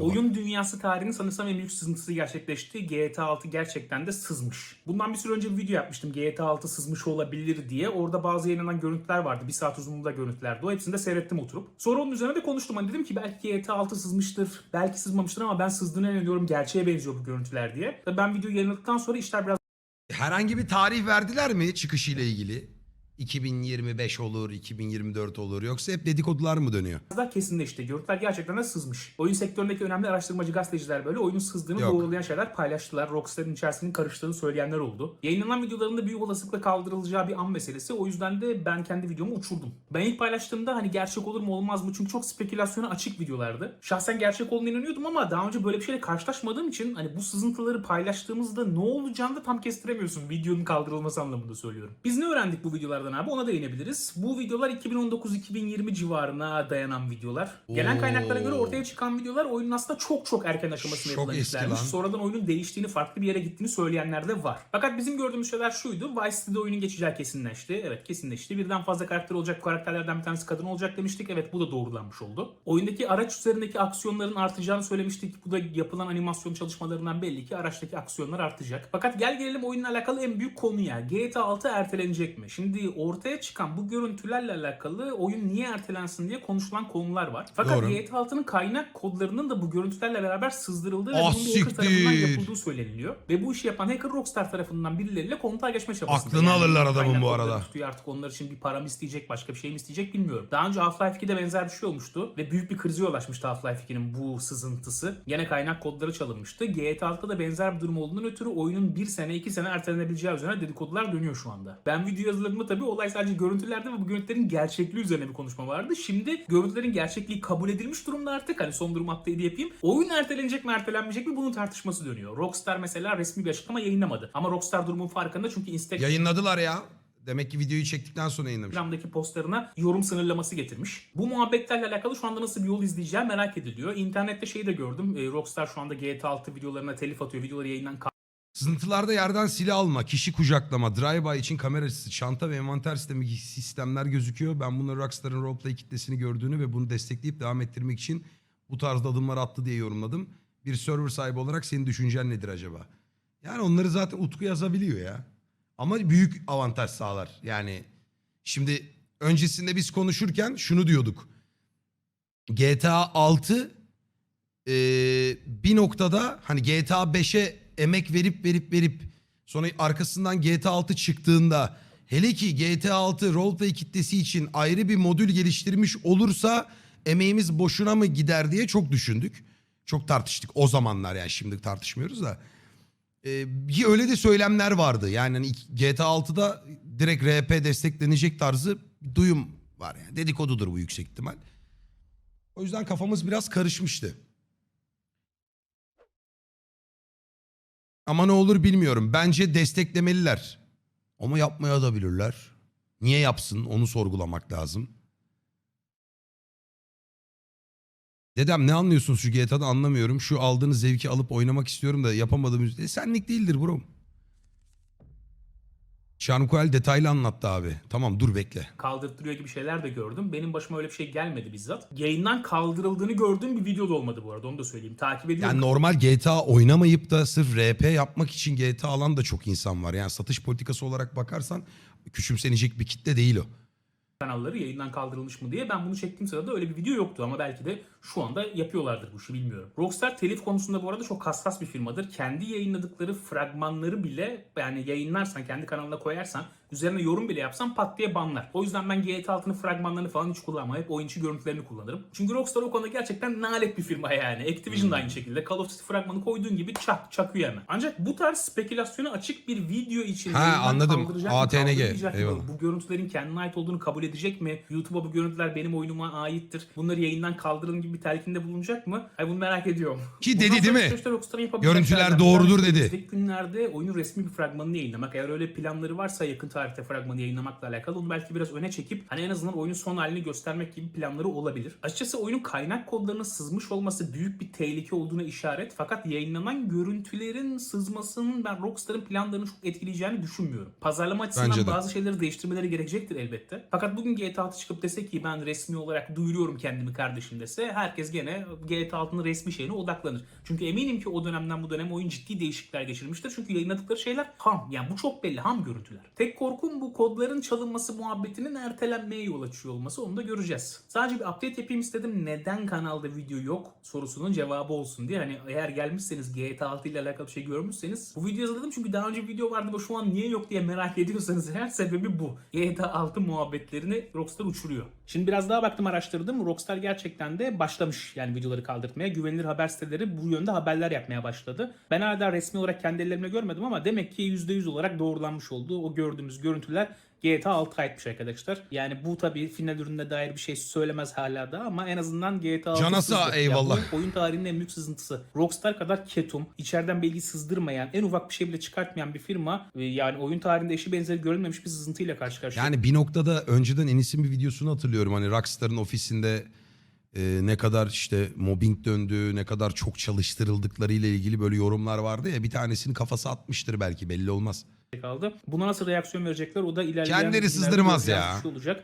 Oyun dünyası tarihinin sanırsam en büyük sızıntısı gerçekleşti. GTA 6 gerçekten de sızmış. Bundan bir süre önce bir video yapmıştım. GTA 6 sızmış olabilir diye. Orada bazı yayınlanan görüntüler vardı. Bir saat uzunluğunda görüntülerdi. O hepsini de seyrettim oturup. Sonra onun üzerine de konuştum. Hani dedim ki belki GTA 6 sızmıştır. Belki sızmamıştır ama ben sızdığına inanıyorum. Gerçeğe benziyor bu görüntüler diye. Tabii ben videoyu yayınladıktan sonra işler biraz Herhangi bir tarih verdiler mi çıkışıyla ilgili? 2025 olur, 2024 olur yoksa hep dedikodular mı dönüyor? daha kesinleşti. Görüntüler gerçekten de sızmış. Oyun sektöründeki önemli araştırmacı gazeteciler böyle oyunun sızdığını Yok. doğrulayan şeyler paylaştılar. Rockstar'ın içerisinin karıştığını söyleyenler oldu. Yayınlanan videolarında büyük olasılıkla kaldırılacağı bir an meselesi. O yüzden de ben kendi videomu uçurdum. Ben ilk paylaştığımda hani gerçek olur mu olmaz mı? Çünkü çok spekülasyona açık videolardı. Şahsen gerçek olduğunu inanıyordum ama daha önce böyle bir şeyle karşılaşmadığım için hani bu sızıntıları paylaştığımızda ne olacağını da tam kestiremiyorsun. Videonun kaldırılması anlamında söylüyorum. Biz ne öğrendik bu videolardan abi? Ona değinebiliriz. Bu videolar 2019-2020 civarına dayanan videolar. Gelen kaynaklara göre ortaya çıkan videolar oyunun aslında çok çok erken aşamasında Çok yapılan eski işlermiş. lan. Sonradan oyunun değiştiğini, farklı bir yere gittiğini söyleyenler de var. Fakat bizim gördüğümüz şeyler şuydu. Vice City'de oyunun geçeceği kesinleşti. Evet kesinleşti. Birden fazla karakter olacak. Bu karakterlerden bir tanesi kadın olacak demiştik. Evet bu da doğrulanmış oldu. Oyundaki araç üzerindeki aksiyonların artacağını söylemiştik. Bu da yapılan animasyon çalışmalarından belli ki araçtaki aksiyonlar artacak. Fakat gel gelelim oyunla alakalı en büyük konu ya. GTA 6 ertelenecek mi? Şimdi ortaya çıkan bu görüntülerle alakalı oyun niye ertelensin diye konuşulan konular var. Fakat Doğru. GTA 6'nın kaynak kodlarının da bu görüntülerle beraber sızdırıldığı ve Ah, bunun bu hacker tarafından yapıldığı söyleniliyor. Ve bu işi yapan hacker Rockstar tarafından birileriyle kontağa geçme çabasında. Aklını alırlar adamın bu arada. Tutuyor artık onlar için bir para mı isteyecek başka bir şey mi isteyecek bilmiyorum. Daha önce Half-Life 2'de benzer bir şey olmuştu ve büyük bir krize yol açmıştı Half-Life 2'nin bu sızıntısı. Gene kaynak kodları çalınmıştı. GTA 6'da da benzer bir durum olduğundan ötürü oyunun bir sene iki sene ertelenebileceği üzerine dedikodular dönüyor şu anda. Ben video yazılarımda tabii olay sadece görüntülerde ve bu görüntülerin gerçekliği üzerine bir konuşma vardı. Şimdi görüntülerin gerçekliği kabul edilmiş durumda artık. Hani son durum update'i yapayım. Oyun ertelenecek mi ertelenmeyecek mi bunun tartışması dönüyor. Rockstar mesela resmi bir açıklama yayınlamadı. Ama Rockstar durumun farkında çünkü Instagram Yayınladılar ya. Demek ki videoyu çektikten sonra yayınlamış. Instagram'daki postlarına yorum sınırlaması getirmiş. Bu muhabbetlerle alakalı şu anda nasıl bir yol izleyeceği merak ediliyor. İnternette şeyi de gördüm. E, Rockstar şu anda GTA 6 videolarına telif atıyor. Videoları yayından Sızıntılarda yerden silah alma, kişi kucaklama, drive-by için kamera açısı, çanta ve envanter sistemi sistemler gözüküyor. Ben bunları Rockstar'ın roleplay kitlesini gördüğünü ve bunu destekleyip devam ettirmek için bu tarzda adımlar attı diye yorumladım. Bir server sahibi olarak senin düşüncen nedir acaba? Yani onları zaten Utku yazabiliyor ya. Ama büyük avantaj sağlar. Yani şimdi öncesinde biz konuşurken şunu diyorduk. GTA 6 e, bir noktada hani GTA 5'e emek verip verip verip sonra arkasından GTA 6 çıktığında hele ki GTA 6 roleplay kitlesi için ayrı bir modül geliştirmiş olursa emeğimiz boşuna mı gider diye çok düşündük. Çok tartıştık o zamanlar yani şimdi tartışmıyoruz da. Ee, öyle de söylemler vardı. Yani hani GTA 6'da direkt RP desteklenecek tarzı duyum var yani. Dedikodudur bu yüksek ihtimal. O yüzden kafamız biraz karışmıştı. Ama ne olur bilmiyorum. Bence desteklemeliler. Ama yapmaya da bilirler. Niye yapsın onu sorgulamak lazım. Dedem ne anlıyorsunuz şu GTA'da anlamıyorum. Şu aldığınız zevki alıp oynamak istiyorum da yapamadım. E, senlik değildir bro. Şarmukuel detaylı anlattı abi. Tamam dur bekle. kaldırtırıyor gibi şeyler de gördüm. Benim başıma öyle bir şey gelmedi bizzat. Yayından kaldırıldığını gördüğüm bir video da olmadı bu arada onu da söyleyeyim. Takip ediyorum. Yani normal GTA oynamayıp da sırf RP yapmak için GTA alan da çok insan var. Yani satış politikası olarak bakarsan küçümsenecek bir kitle değil o. kanalları yayından kaldırılmış mı diye. Ben bunu çektiğim sırada öyle bir video yoktu ama belki de şu anda yapıyorlardır bu işi bilmiyorum. Rockstar telif konusunda bu arada çok hassas bir firmadır. Kendi yayınladıkları fragmanları bile yani yayınlarsan kendi kanalına koyarsan üzerine yorum bile yapsan pat diye banlar. O yüzden ben GTA 6'nın fragmanlarını falan hiç kullanmam. Hep oyuncu görüntülerini kullanırım. Çünkü Rockstar o konuda gerçekten nalet bir firma yani. Activision da aynı şekilde. Call of Duty fragmanı koyduğun gibi çak çakıyor hemen. Ancak bu tarz spekülasyona açık bir video için Ha, anladım. ATNG, eyvallah. Bu görüntülerin kendine ait olduğunu kabul edecek mi? YouTube'a bu görüntüler benim oyunuma aittir. Bunları yayından kaldırın gibi bir telkinde bulunacak mı? Ay bunu merak ediyorum. Ki dedi değil mi? Görüntüler doğrudur dedi. Günlerde oyunun resmi bir fragmanını yayınlamak. Eğer öyle planları varsa yakın tarihte fragmanı yayınlamakla alakalı onu belki biraz öne çekip hani en azından oyunun son halini göstermek gibi planları olabilir. Açıkçası oyunun kaynak kodlarının sızmış olması büyük bir tehlike olduğuna işaret fakat yayınlanan görüntülerin sızmasının ben Rockstar'ın planlarını çok etkileyeceğini düşünmüyorum. Pazarlama açısından bazı şeyleri değiştirmeleri gerekecektir elbette. Fakat bugün GTA 6 çıkıp dese ki ben resmi olarak duyuruyorum kendimi kardeşim dese herkes gene GTA 6'nın resmi şeyine odaklanır. Çünkü eminim ki o dönemden bu dönem oyun ciddi değişiklikler geçirmiştir. Çünkü yayınladıkları şeyler ham. Yani bu çok belli ham görüntüler. Tek korkum bu kodların çalınması muhabbetinin ertelenmeye yol açıyor olması onu da göreceğiz. Sadece bir update yapayım istedim. Neden kanalda video yok sorusunun cevabı olsun diye. Hani eğer gelmişseniz GTA 6 ile alakalı bir şey görmüşseniz bu videoyu hazırladım çünkü daha önce video vardı ve şu an niye yok diye merak ediyorsanız eğer sebebi bu. GTA 6 muhabbetlerini Rockstar uçuruyor. Şimdi biraz daha baktım araştırdım. Rockstar gerçekten de başlamış yani videoları kaldırtmaya. Güvenilir haber siteleri bu yönde haberler yapmaya başladı. Ben hala resmi olarak kendi ellerimle görmedim ama demek ki %100 olarak doğrulanmış oldu. O gördüğümüz görüntüler GTA 6 aitmiş arkadaşlar. Yani bu tabii final ürününe dair bir şey söylemez hala da ama en azından GTA 6 Canasa, eyvallah. bu oyun tarihinin en büyük sızıntısı. Rockstar kadar ketum, içeriden bilgi sızdırmayan, en ufak bir şey bile çıkartmayan bir firma yani oyun tarihinde eşi benzeri görülmemiş bir sızıntıyla karşı karşıya. Yani bir noktada önceden Enis'in bir videosunu hatırlıyorum. Hani Rockstar'ın ofisinde e, ne kadar işte mobbing döndüğü, ne kadar çok çalıştırıldıkları ile ilgili böyle yorumlar vardı ya. Bir tanesinin kafası atmıştır belki belli olmaz. Kaldı. Buna nasıl reaksiyon verecekler o da ilerleyen Kendileri sızdırmaz ya. şey olacak.